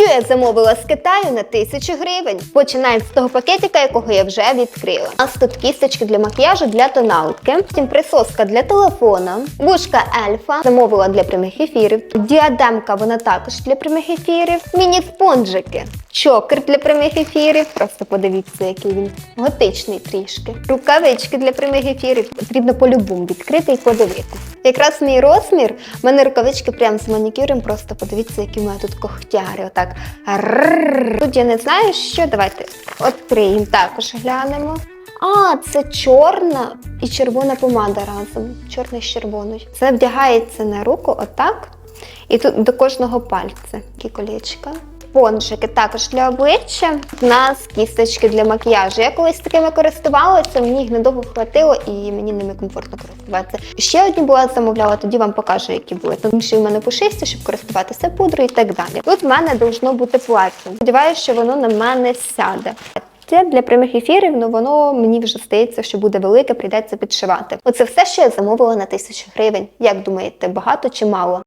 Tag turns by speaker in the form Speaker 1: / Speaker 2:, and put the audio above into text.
Speaker 1: Я замовила з Китаю на тисячу гривень? Починаємо з того пакетика, якого я вже відкрила. У нас тут кісточки для макіяжу для тоналки, потім присоска для телефона, вушка ельфа, замовила для прямих ефірів, діадемка, вона також для прямих ефірів, міні-спонжики, чокер для прямих ефірів. Просто подивіться, який він готичний трішки. Рукавички для прямих ефірів. Потрібно по-любому відкрити і подивитися. Якраз мій розмір, в мене рукавички прям з манікюром, просто подивіться, які в тут когтяри. Отак. Тут я не знаю, що. Давайте відкриємо, також глянемо. А, це чорна і червона помада разом. Чорна з червоною. Це вдягається на руку отак. І тут до кожного пальця. Такі. Понжики також для обличчя. У нас кісточки для макіяжу. Я колись такими користувалася, мені їх недовго хватило і мені ними комфортно користуватися. Ще одні була замовляла, тоді вам покажу, які були. Тому що в мене пушисті, щоб користуватися пудрою і так далі. Тут в мене должно бути плаття. Сподіваюся, що воно на мене сяде. Це для прямих ефірів, ну воно мені вже здається, що буде велике, прийдеться підшивати. Оце все, що я замовила на тисячу гривень. Як думаєте, багато чи мало?